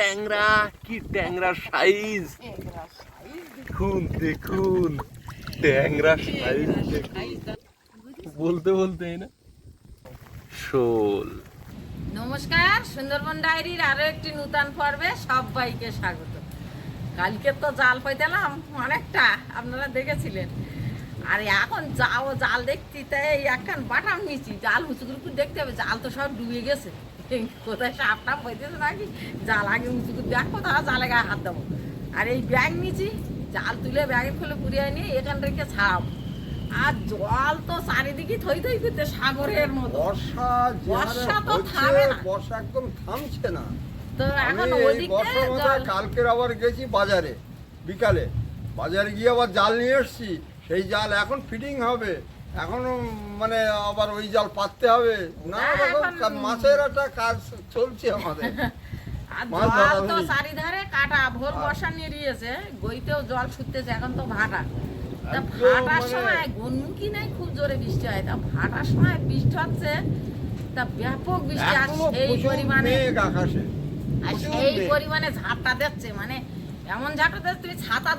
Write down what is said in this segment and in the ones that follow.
ট্যাংরা, কি ট্যাংরা সাইজ দেখুন দেখুন, ট্যাংরা সাইজ বলতে বলতে না? শোল। নমস্কার, সুন্দরবন ডায়েরির আরও একটি নূতন পর্বে সবাইকে স্বাগত। কালকে তো জাল পাইতেলাম অনেকটা, আপনারা দেখেছিলেন। আর এখন যাও, জাল দেখছি তাই একখান বাটাম নিয়েছি। জাল উঁচু করে করে দেখতে হবে, জাল তো সব ডুবে গেছে। কোথায় সাপ টাপ পাইতেছে নাকি? জাল আগে উঁচু করে দেখব তারা জালে গায়ে হাত দেবো। আর এই ব্যাগ নিয়েছি জাল তুলে ব্যাগে খুলে পুড়িয়ে নিয়ে এখান থেকে ছাড়াবো। আর জল তো চারিদিকে থই থই করতে সাগরের মতো। বর্ষা বর্ষা তো থামে না। বর্ষা একদম থামছে না। তো এখন ওদিকে জল কালকের আবার গেছি বাজারে বিকালে। বাজারে গিয়ে আবার জাল নিয়ে এসছি। সেই জাল এখন ফিটিং হবে। এখন মানে আবার ওই জাল পাততে হবে। না রকম মাছের একটা কাজ চলছে আমাদের। জল ধরা তো চারিধারে কাটা ভোর বর্ষা নিয়ে গইতেও জল ছুটতেছে এখন তো ভাটা। তা ভাটার মানে- সময় গনমুখী নেই খুব জোরে বৃষ্টি হয়। তা ভাটার সময় বৃষ্টি হচ্ছে তা ব্যাপক বৃষ্টি আর এখনও সেই পরিমাণে। মেঘ আকাশে আর সেই পরিমাণে ঝাপটা দিচ্ছে মানে এমন দিচ্ছে তুমি ছাতা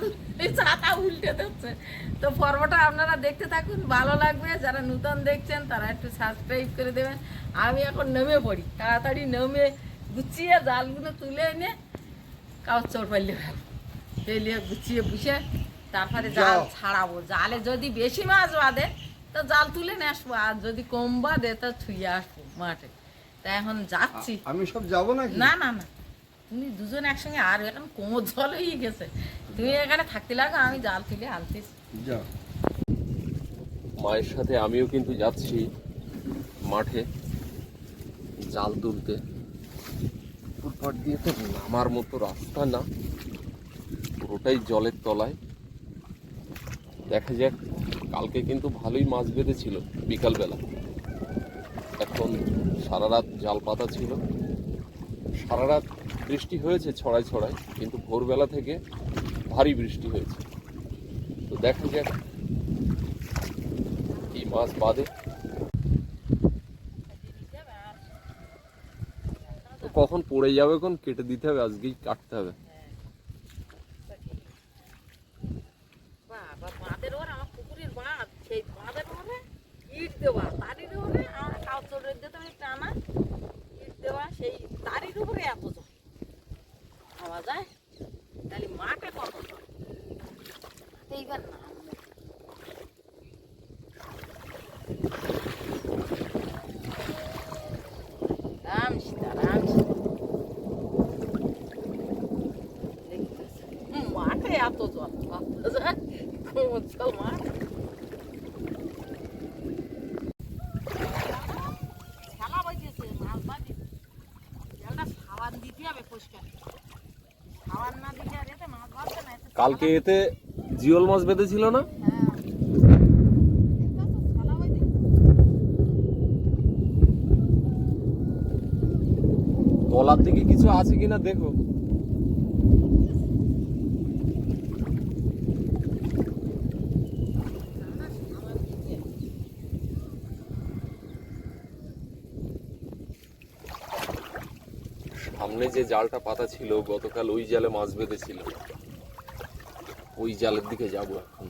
ছাতা উল্টে দিচ্ছে। তো পর্বটা আপনারা দেখতে থাকুন ভালো লাগবে। যারা নূতন দেখছেন তারা একটু সাবস্ক্রাইব করে দেবেন। আমি এখন নেমে পড়ি। তাড়াতাড়ি নেমে গুছিয়ে জালগুলো তুলে এনে কাউ চোর পাইলে পেলিয়ে গুছিয়ে বুঝে তারপরে জাল ছাড়াবো। জালে যদি বেশি মাছ বাঁধে তো জাল তুলে নিয়ে আসব। আর যদি কম বাঁধে তো ছুঁয়ে আসব মাঠে। তা এখন যাচ্ছি। আমি সব যাব নাকি? না না না। তুমি দুজন একসঙ্গে আর এখন কোমর জল হয়ে গেছে। তুমি এখানে থাকতে লাগো আমি জাল তুলে আনতেছি যাও। মায়ের সাথে আমিও কিন্তু যাচ্ছি মাঠে জাল তুলতে। পুরপাট দিয়ে তো নামার মতো রাস্তা না পুরোটাই জলের তলায়। দেখা যাক কালকে কিন্তু ভালোই মাছ বেঁধেছিল বিকালবেলা। এখন সারা রাত জাল পাতা ছিল। সারা রাত বৃষ্টি হয়েছে ছড়ায় ছড়ায়, কিন্তু ভোরবেলা থেকে ভারী বৃষ্টি হয়েছে। তো দেখা যাক কি মাছ তো কখন পড়ে যাবে কোন কেটে দিতে হবে, আজকেই কাটতে হবে। বাঁধ টানা, ইট দেওয়া, সেই তারির উপরে এত জল। পাওয়া যায়? তাহলে মাঠে কত জল? এইবার না। মাঠে এত জল। ভাবতে যায় কোমর জল মাঠ খেলা বাজিয়েছে মাছ বাজে জলটা সাবান দিতে হবে পরিষ্কার সাবান না দিলে আর এতে মাছ বাজবে না এতে কালকে এতে জিওল মাছ না? তো খেলা বাজে তলার দিকে কিছু আছে কিনা দেখো। সামনে যে জালটা পাতা ছিল, গতকাল ওই জালে মাছ বেঁধেছিল। ওই জালের দিকে যাব এখন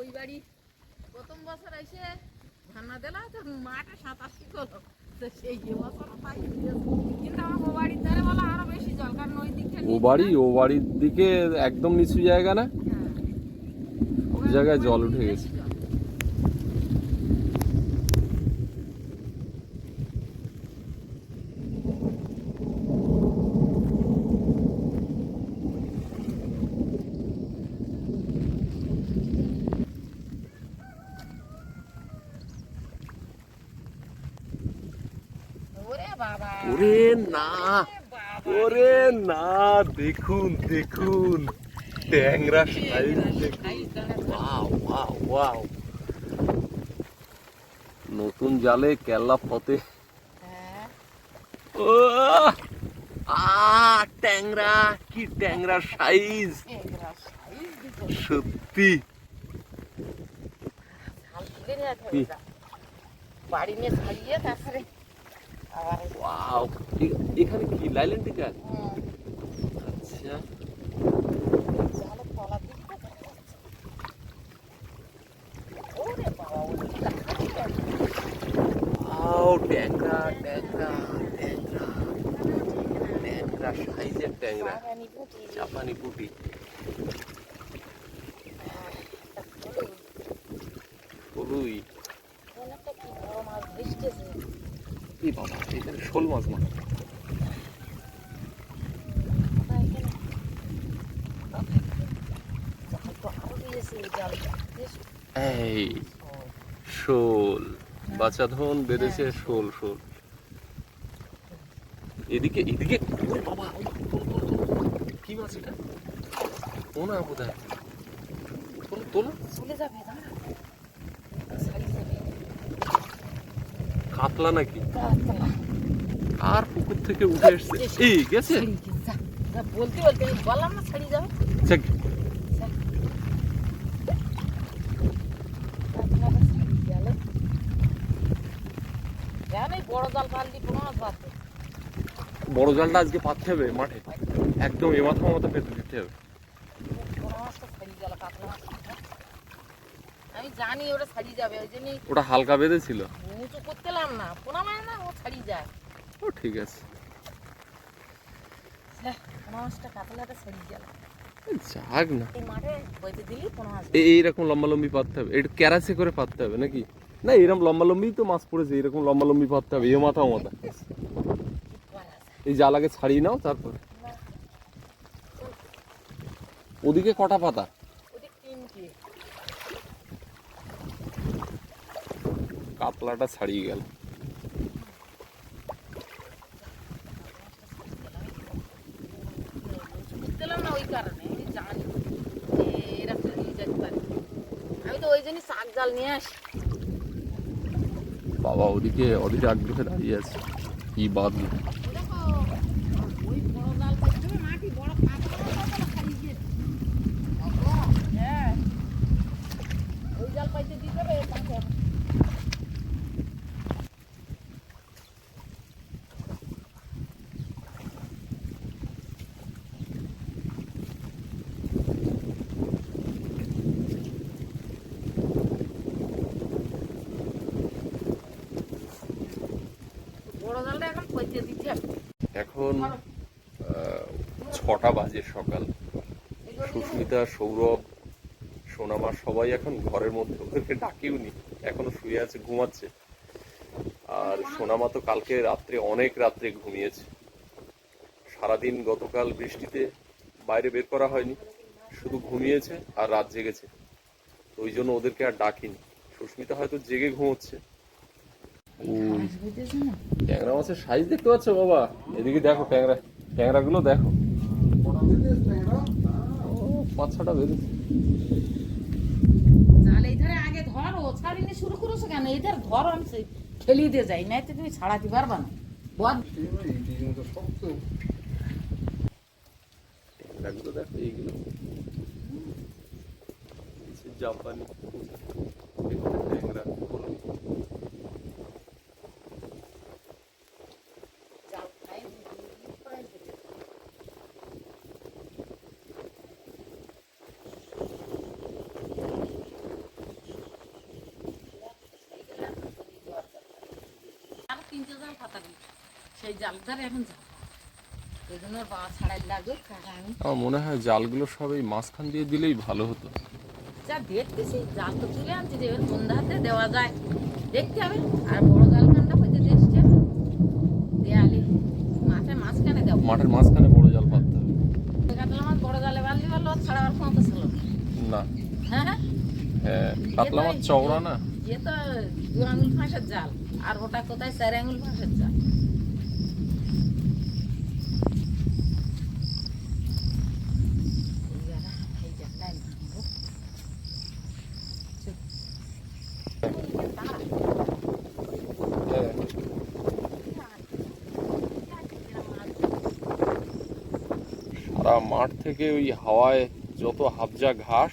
ওই বাড়ি প্রথম বছর এসে ধান্না দিলা তো মাঠে সাঁতার শিখলো তো সেই যে বছর তাই দিয়েছে। কিন্তু আমার ও বাড়ির ধারে বলা আরও বেশি জল কারণ ওই দিকটা ও বাড়ি ও বাড়ির দিকে একদম নিচু জায়গা না? সব জায়গায় জল উঠে গেছে। ওরে বাবা। ওরে না। ওরে না, দেখুন দেখুন। ট্যাংরা সাইজ ওয়াও নতুন জালে কেল্লা ফতে ও, আ, ট্যাংরা, কি ট্যাংরা সাইজ। সত্যি। বাড়ি নিয়ে তারপরে ওয়াও এখানে কি? লাইল্যান্ড হুম, আচ্ছা। ট্যাংরা ট্যাংরা ট্যাংরা। ট্যাংরা সাইজের ট্যাংরা। জাপানি পুটি কলুই অনেকটা কি বড় মাছ ভেসতেছে। এই বাবা এখানে শোল মাছ এই শোল বাচ্চা ধন বেঁধেছে শোল শোল এদিকে এদিকে ওরে বাবা। কি মাছ এটা ও না বোধ হয় তোলো তোলো চলে যাবে দাঁড়া। ছাড়ি যাবে। কাতলা নাকি কাতলা। আর পুকুর থেকে উঠে এসছে। এই গেছে? বলতে বলতে বললাম না ছাড়ি যাবে। কেন বড় কোনো জালটা আজকে পাততে হবে মাঠে। একদম এ মাথা মাথা পেতে দিতে হবে। কোনো। আমি জানি ওটা ছাড়ি যাবে ওই জন্যই ওটা হালকা বেঁধেছিল। উঁচু করতেলাম না পোনা মাছ না ও ছাড়ি যায়। ও ঠিক আছে। যাক না। এইরকম লম্বা লম্বি পাততে হবে। একটু ক্যারাসে করে পাততে হবে নাকি? না এরকম লম্বা তো মাছ পড়েছে এরকম লম্বা লম্বি পাততে হবে এ মাথা ও মাথা। এই জাল আগে ছাড়িয়ে নাও তারপর। ওদিকে কটা পাতা? কাতলাটা ছাড়িয়ে গেল দিলাম না ওই কারণে আমি জানি যে এরা ছাড়িয়ে যেতে পারে আমি ওই নিয়ে আসি। বাবা ওদিকে ওদিকে আগ্রহে দাঁড়িয়ে আছে। কি বাদল দেখো ওই বড় জাল পাইতে হবে মাটি বড় কাতলা মাছ আছে না ছাড়িয়ে গিয়েছে হ্যাঁ ওই জাল পাইতে দিতে হবে তাকে বড় জালটা এখন পাইতে দিতে হবে এখন আহ, ছটা বাজে সকাল সুস্মিতা সৌরভ সোনামা সবাই এখন ঘরের মধ্যে। ওদেরকে ডাকিও নি এখনও শুয়ে আছে ঘুমাচ্ছে। আর সোনামা তো কালকে রাত্রে অনেক রাত্রে ঘুমিয়েছে। সারাদিন গতকাল বৃষ্টিতে বাইরে বের করা হয়নি শুধু ঘুমিয়েছে আর রাত জেগেছে। তো ওই জন্য ওদেরকে আর ডাকিনি। সুস্মিতা হয়তো জেগে ঘুমোচ্ছে। ট্যাংরা মাছের সাইজ দেখতে পাচ্ছ বাবা? এদিকে দেখো ট্যাংরা ট্যাংরা গুলো দেখো। পাঁচ ছটা তাহলে জাল এই ধর আগে ধরো ছাড়িনি শুরু করেছ কেন? এই ধর ধরো আমি সেই ঠেলিয়ে দিয়ে যাই নাই তো তুমি ছাড়াতে পারবা না। বদ দেখো এইগুলো। এই যে জাপানি ট্যাংরা কলমি। জাল খাই প্রায় দিতে। আর তিনটে জাল পাতা দিই সেই জাল ধারে এখন যাও এই জন্য ওর বাবা ছাড়াই লাগুক আর আমি আমার মনে হয় জালগুলো সব এই মাঝখান দিয়ে দিলেই ভালো হতো। যা দেখতে সেই জাল তো তুলে আনছি যে এবার ধাতে দেওয়া যায়। দেখতে হবে আর বড় জাল খানটা হইতে দেখছে দেয়ালে মাঠে মাঝখানে দেবো মাঠের মাঝখানে বড় জাল পাততে হবে। কাতলা মাছ বড় জালে বাললি ভালো ছাড়াবার ক্ষমতা ছিল না। হ্যাঁ হ্যাঁ। মাছ চওড়া না? এ তো দু আঙুল ফাঁসের জাল আর ওটা কোথায়? চার আঙুল ফাঁসের জাল এই জায়গা, এই জায়গায় নামবো। চুপ। দাঁড়া। হ্যাঁ সারা মাঠ থেকে ওই হাওয়ায় যত হাবজা ঘাস,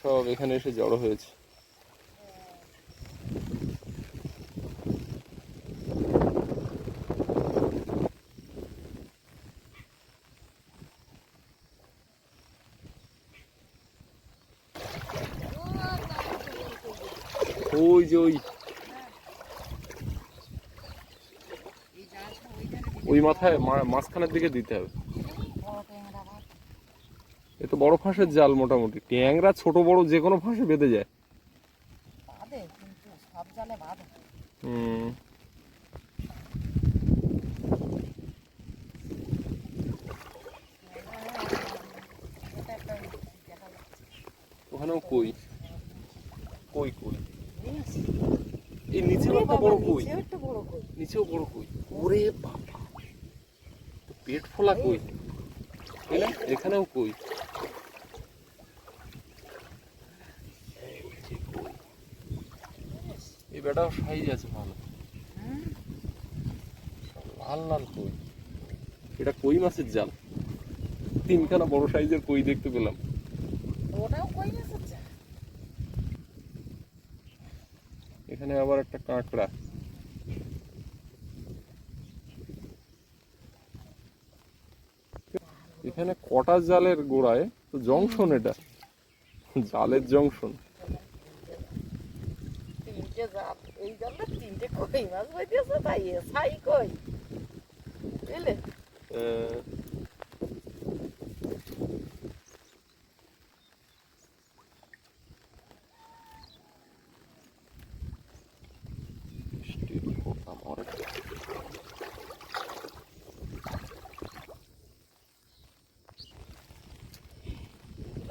সব এখানে এসে জড়ো হয়েছে। ওই যে ওই ওই মাথায় মাঝখানের দিকে দিতে হবে। বড় ফাঁসের জাল মোটামুটি। ট্যাংরা ছোট বড় যে কোনো ফাঁসে বেঁধে যায়। হুম। ওখানেও কই? কই কই? এই নিচেও একটা বড় কই? নিচেও বড় কই। নিচেও বড় কই? ওরে বাবা। পেট ফোলা কই? না? এখানেও কই? এই বেটাও সাইজ আছে ভালো। লাল লাল কই? এটা কই মাছের জাল? তিনখানা বড় সাইজের কই দেখতে পেলাম। ওটাও কই এসেছে এখানে আবার একটা কাঁকড়া। এখানে কটা জালের গোড়ায়? তো জংশন এটা। জালের জংশন। তিনটে জাল এই জালে তিনটে কই মাছ বাইতেছে তাই ছাই কই। বুঝলে?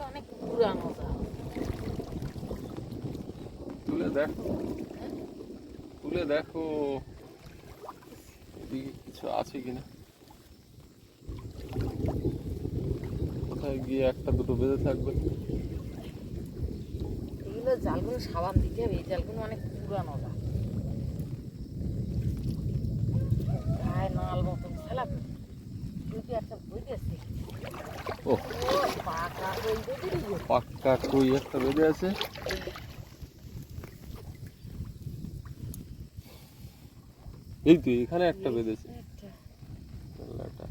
অনেক পুরানো জাল তুলে দেখো তুলে দেখো এদিকে কিছু আছে কিনা? কোথায় গিয়ে একটা দুটো বেঁধে থাকবে? এগুলো জালগুলো সাবান দিতে হবে এই জালগুলো অনেক পুরানো জাল। গায়ে নাল মতন খেলা যদি একটা বই দিয়েছে ও পাকা দিয়ে দিল পাক্কা কই একটা বেঁধে আছে। এই তো এখানে একটা বেঁধেছে এটা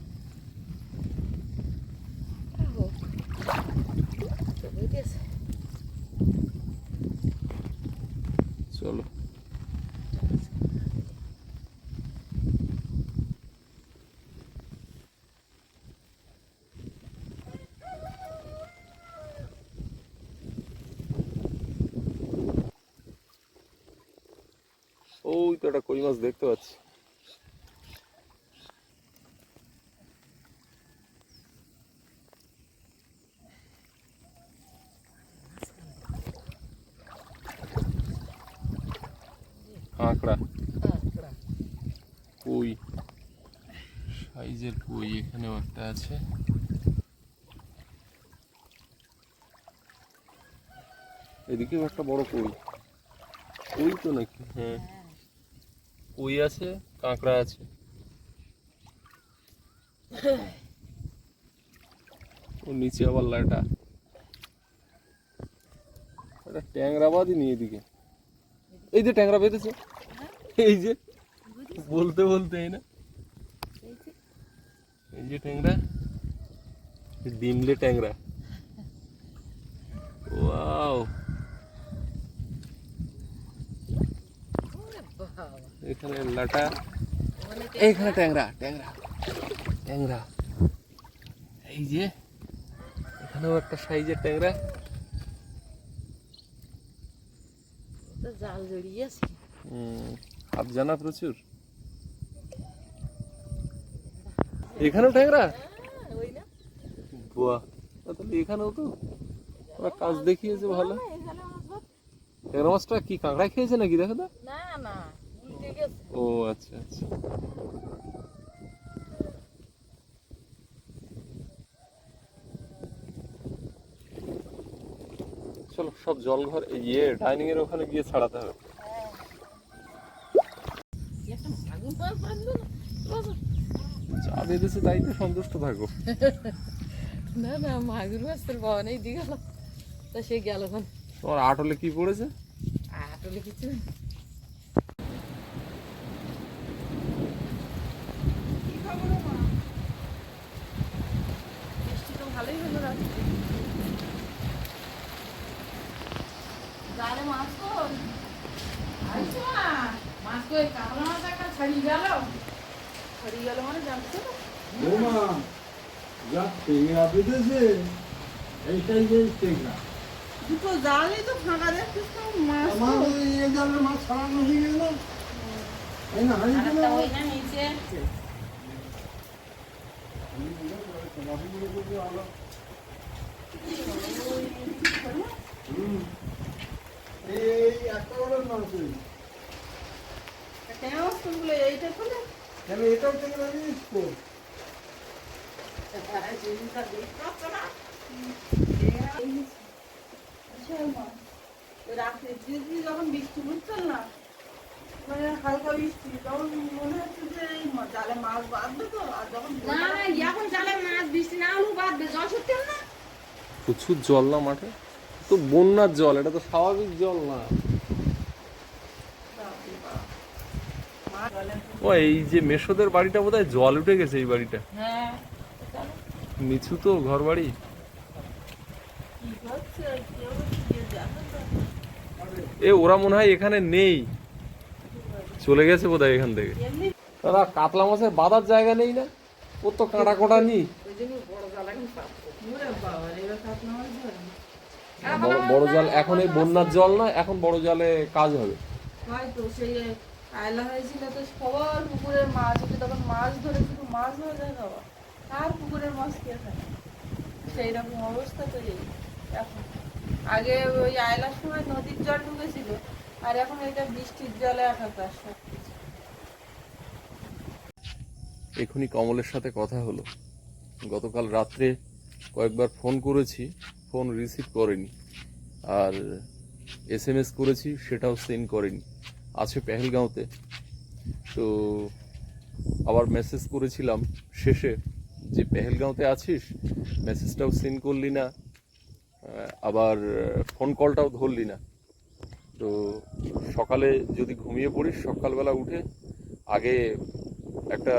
চলো ওই তো একটা কই মাছ দেখতে পাচ্ছি কাঁকড়া কই সাইজের কই এখানেও একটা আছে। এদিকেও একটা বড় কই কই তো নাকি? হ্যাঁ। কই আছে কাঁকড়া আছে। ও নিচে আবার লাটা একটা ট্যাংরা বাঁধিনি এদিকে। এই যে ট্যাংরা বেঁধেছে। এই যে বলতে বলতে এই না। এই যে। ট্যাংরা ডিমলে ট্যাংরা। ওয়াও। এখানে লাটা এইখানে ট্যাংরা ট্যাংরা ট্যাংরা। এই যে এখানেও একটা সাইজের ট্যাংরা। জাল জড়িয়েছে হুম, হাত জানা প্রচুর। এখানেও ঠেকরা বাহ তাহলে এখানেও তো ওরা কাজ দেখিয়েছে ভালো। ট্যাংরা মাছটা কি কাঁকড়া খেয়েছে নাকি দেখো তো? না না ও আচ্ছা আচ্ছা। চলো সব জল ঘর ইয়ে ডাইনিং এর ওখানে গিয়ে ছাড়াতে হবে। যা বেঁধেছে সন্তুষ্ট থাকো। না না মাগুর মাছ তোর বাবা নেই দিয়ে গেল তা সে গেল তোমার আটলে কি পড়েছে? আটলে কিছু নেই। কি খবর রে মা? বৃষ্টি তো ভালোই হলো রাত্রে। জালে মাছ কই? আইছো মা? মাছ কই? কাতলা মাছ একটা ছাড়িয়ে গেল। ছাড়িয়ে গেল মানে জানছো না? বৌমা যা টেংরা বেঁধেছে এইটাই যে টেংরা দুটো জালই তো ফাঁকা দেখছিস তো মাছ তো। আমার ওই এ জালের মাছ ছাড়ানো হয়ে গেল তাই না হারিয়ে গেল আরেকটা ওই না নিচে। এই একটা করে মাছ ওই। কেন ফুলগুলো এইটা ফুলে? কেন এটাও হচ্ছিল না মানে হালকা বৃষ্টি তখন মনে হচ্ছে যে জালে মাছ বাঁধবে তো আর যখন এখন জালে মাছ বৃষ্টি না প্রচুর জল না মাঠে? তো বন্যার জল, এটা তো স্বাভাবিক জল না বাপরে বাপ। মাছ জালে ও এই যে মেশোদের বাড়িটা বোধহয় জল উঠে গেছে এই বাড়িটা। হ্যাঁ নিচু তো ঘর বাড়ি। এ ওরা মনে হয় এখানে নেই। চলে গেছে বোধহয় এখান থেকে। দাদা কাতলা মাছের বাঁধার জায়গা নেই না? ওর তো কাঁটা কোটা নি বড় জাল এখন এই বন্যার জল না এখন বড় জালে কাজ হবে। হয়তো সেই আয়লা হয়েছিল তো সবার পুকুরের মাছ ওকে তখন মাছ ধরে শুধু মাছ যায় বাবা। আর পুকুরের মাছ কে খায়? সেই রকম অবস্থা তো এই এখন আগে ওই আয়লার সময় নদীর জল ঢুকেছিল, আর এখন এটা বৃষ্টির জলে একাকার সব এখনই কমলের সাথে কথা হলো। গতকাল রাত্রে কয়েকবার ফোন করেছি, ফোন রিসিভ করেনি। আর এস এম এস করেছি, সেটাও সেন্ড করেনি। আছে পেহেলগাঁওতে। তো আবার মেসেজ করেছিলাম শেষে যে, পেহেলগাঁওতে আছিস? মেসেজটাও সিন করলি না আবার ফোন কলটাও ধরলি না। তো সকালে যদি ঘুমিয়ে পড়িস, সকালবেলা উঠে আগে একটা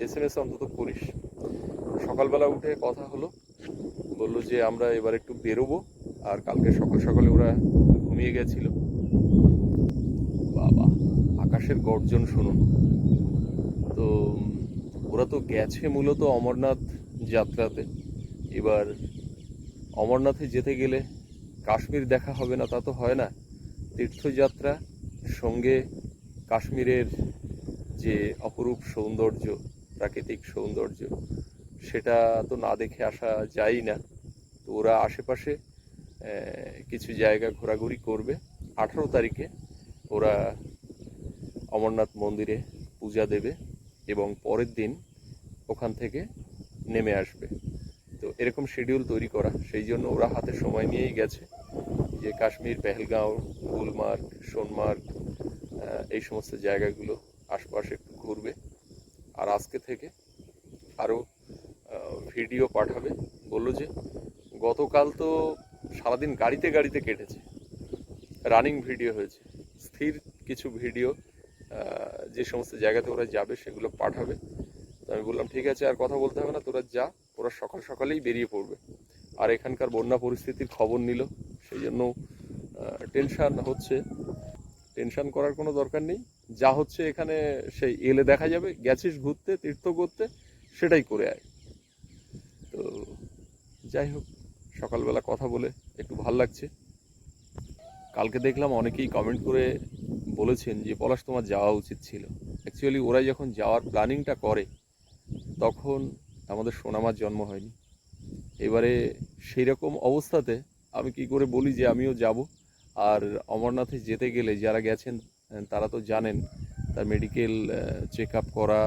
এস এম এস অন্তত করিস। সকালবেলা উঠে কথা হলো, বলল যে, আমরা এবার একটু বেরোবো। আর কালকে সকাল সকালে ওরা ঘুমিয়ে গেছিল। আকাশের গর্জন শুনুন। তো, ওরা তো গেছে মূলত অমরনাথ যাত্রাতে। এবার অমরনাথে যেতে গেলে কাশ্মীর দেখা হবে না, তা তো হয় না। তীর্থযাত্রা, সঙ্গে কাশ্মীরের যে অপরূপ সৌন্দর্য, প্রাকৃতিক সৌন্দর্য, সেটা তো না দেখে আসা যায়ই না। তো ওরা আশেপাশে কিছু জায়গা ঘোরাঘুরি করবে। আঠারো তারিখে ওরা অমরনাথ মন্দিরে পূজা দেবে এবং পরের দিন ওখান থেকে নেমে আসবে। তো এরকম শিডিউল তৈরি করা, সেই জন্য ওরা হাতে সময় নিয়েই গেছে যে কাশ্মীর, পেহেলগাঁও, গুলমার্গ, সোনমার্গ এই সমস্ত জায়গাগুলো আশপাশে একটু ঘুরবে। আর আজকে থেকে আরও ভিডিও পাঠাবে। বলল যে, গতকাল তো সারাদিন গাড়িতে গাড়িতে কেটেছে। রানিং ভিডিও হয়েছে। স্থির কিছু ভিডিও যে সমস্ত জায়গাতে ওরা যাবে, সেগুলো পাঠাবে। তো আমি বললাম, ঠিক আছে, আর কথা বলতে হবে না, তোরা যা। ওরা সকাল সকালেই বেরিয়ে পড়বে। আর এখানকার বন্যা পরিস্থিতির খবর নিল। সেই জন্য টেনশান হচ্ছে। টেনশান করার কোনো দরকার নেই। যা হচ্ছে এখানে, সেই এলে দেখা যাবে, গেছিস ঘুরতে, তীর্থ করতে, সেটাই করে আয়। তো যাই হোক, সকালবেলা কথা বলে একটু ভালো লাগছে। কালকে দেখলাম অনেকেই কমেন্ট করে বলেছেন যে, পলাশ তোমার যাওয়া উচিত ছিল। অ্যাকচুয়ালি ওরা যখন যাওয়ার প্ল্যানিংটা করে, তখন আমাদের সোনামার জন্ম হয়নি। এবারে সেই রকম অবস্থাতে আমি কি করে বলি যে, আমিও যাব। আর অমরনাথে যেতে গেলে যারা গেছেন, তারা তো জানেন, তার মেডিকেল চেক আপ করা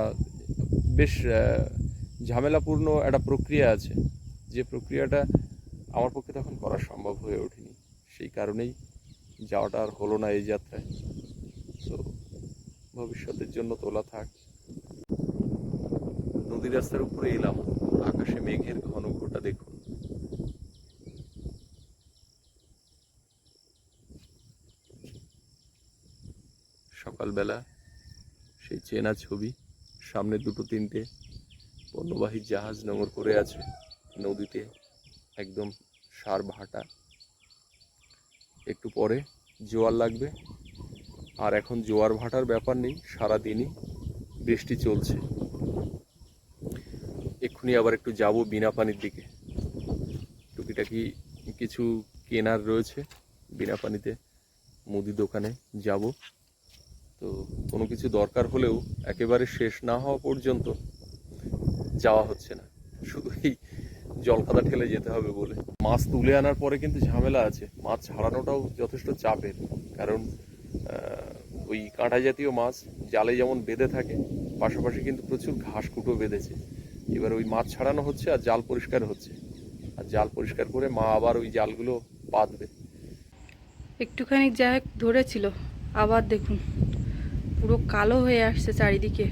বেশ ঝামেলাপূর্ণ একটা প্রক্রিয়া আছে। যে প্রক্রিয়াটা আমার পক্ষে তখন করা সম্ভব হয়ে ওঠেনি। সেই কারণেই যাওয়াটা আর হলো না এই যাত্রায়। তো ভবিষ্যতের জন্য তোলা থাক। নদী রাস্তার উপরে এলাম। আকাশে মেঘের ঘন ঘোটা দেখুন। সকালবেলা সেই চেনা ছবি, সামনে দুটো তিনটে পণ্যবাহী জাহাজ নোঙর করে আছে নদীতে, একদম সার ভাটা। একটু পরে জোয়ার লাগবে। আর এখন জোয়ার ভাটার ব্যাপার নেই, সারাদিনই বৃষ্টি চলছে। এক্ষুনি আবার একটু যাব বিনা পানির দিকে। টুকিটাকি কিছু কেনার রয়েছে বিনা পানিতে মুদি দোকানে যাব। তো কোনো কিছু দরকার হলেও একেবারে শেষ না হওয়া পর্যন্ত যাওয়া হচ্ছে না। শুধু এই জলকাদা ঠেলে যেতে হবে বলে। মাছ তুলে আনার পরে কিন্তু ঝামেলা আছে। মাছ ছাড়ানোটাও যথেষ্ট চাপের। কারণ ওই কাঁটা জাতীয় মাছ জালে যেমন বেঁধে থাকে, পাশাপাশি কিন্তু প্রচুর ঘাস কুটো বেঁধেছে। এবার ওই মাছ ছাড়ানো হচ্ছে আর জাল পরিষ্কার হচ্ছে। আর জাল পরিষ্কার করে মা আবার ওই জালগুলো পাতবে একটুখানি যা ধরেছিল, আবার দেখুন। পুরো কালো হয়ে আসছে চারিদিকে।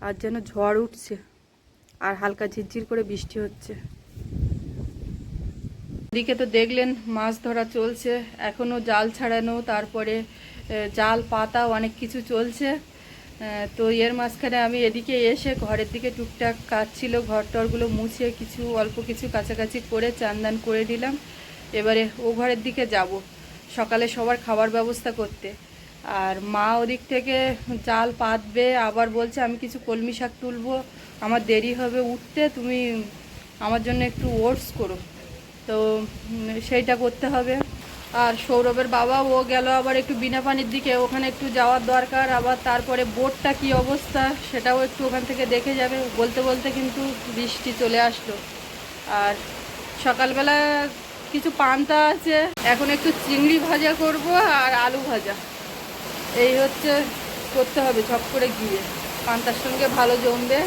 আর যেন ঝড় উঠছে। আর হালকা ঝিরঝির করে বৃষ্টি হচ্ছে। এদিকে তো দেখলেন মাছ ধরা চলছে এখনও জাল ছাড়ানো, তারপরে জাল, পাতা, অনেক কিছু চলছে। তো এর মাঝখানে আমি এদিকে এসে ঘরের দিকে টুকটাক কাজ ছিল ঘর টরগুলো মুছে কিছু, অল্প কিছু কাছাকাছি করে চান্দান করে দিলাম। এবারে ও ঘরের দিকে যাব, সকালে সবার খাবার ব্যবস্থা করতে। আর মা ওদিক থেকে জাল পাতবে, আবার বলছে আমি কিছু কলমি শাক তুলবো, আমার দেরি হবে উঠতে, তুমি আমার জন্য একটু ওটস করো। তো সেইটা করতে হবে। আর সৌরভের বাবা, ও গেল আবার একটু বিনা পানির দিকে। ওখানে একটু যাওয়ার দরকার। আবার তারপরে বোটটা কি অবস্থা, সেটাও একটু ওখান থেকে দেখে যাবে। বলতে বলতে কিন্তু বৃষ্টি চলে আসলো। আর সকালবেলা কিছু পান্তা আছে। এখন একটু চিংড়ি ভাজা করব আর আলু ভাজা। এই হচ্ছে করতে হবে, ঝপ করে গিয়ে পান্তার সঙ্গে ভালো জমবে।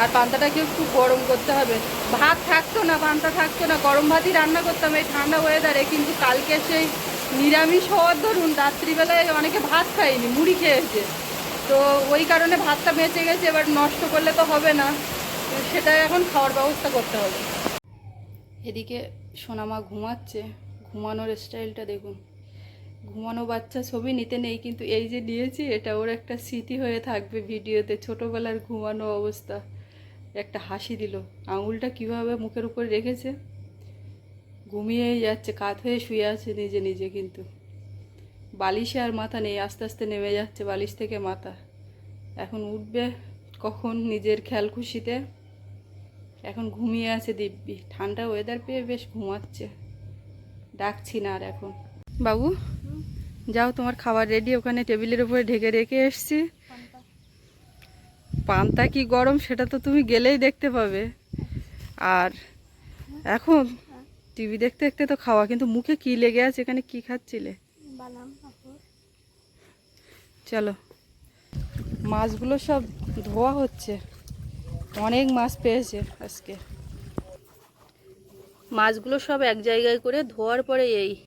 আর পান্তাটাকে একটু গরম করতে হবে। ভাত থাকতো না, পান্তা থাকতো না, গরম ভাতই রান্না করতাম এই ঠান্ডা ওয়েদারে কিন্তু কালকে সেই নিরামিষ হওয়ার ধরুন রাত্রিবেলায় অনেকে ভাত খায়নি, মুড়ি খেয়েছে। তো ওই কারণে ভাতটা বেঁচে গেছে, এবার নষ্ট করলে তো হবে না। সেটা এখন খাওয়ার ব্যবস্থা করতে হবে। এদিকে সোনামা ঘুমাচ্ছে, ঘুমানোর স্টাইলটা দেখুন। ঘুমানো বাচ্চা ছবি নিতে নেই, কিন্তু এই যে নিয়েছি, এটা ওর একটা স্মৃতি হয়ে থাকবে ভিডিওতে, ছোটোবেলার ঘুমানো অবস্থা। একটা হাসি দিল। আঙুলটা কীভাবে মুখের উপরে রেখেছে? ঘুমিয়েই যাচ্ছে, কাত হয়ে শুয়ে আছে নিজে নিজে কিন্তু। বালিশে আর মাথা নেই, আস্তে আস্তে নেমে যাচ্ছে বালিশ থেকে মাথা। এখন উঠবে কখন নিজের খেয়াল খুশিতে? এখন ঘুমিয়ে আছে দিব্যি। ঠান্ডা ওয়েদার পেয়ে বেশ ঘুমাচ্ছে। ডাকছি না আর এখন। বাবু, যাও, তোমার খাবার রেডি ওখানে টেবিলের উপরে ঢেকে রেখে এসছি। পান্তা কি গরম সেটা তো তুমি গেলেই দেখতে পাবে। আর এখন টিভি দেখতে দেখতে তো খাওয়া কিন্তু মুখে কি লেগে আছে এখানে কি খাচ্ছিলে? চলো। মাছগুলো সব ধোয়া হচ্ছে। অনেক মাছ পেয়েছে আজকে। মাছগুলো সব এক জায়গায় করে ধোয়ার পরে এই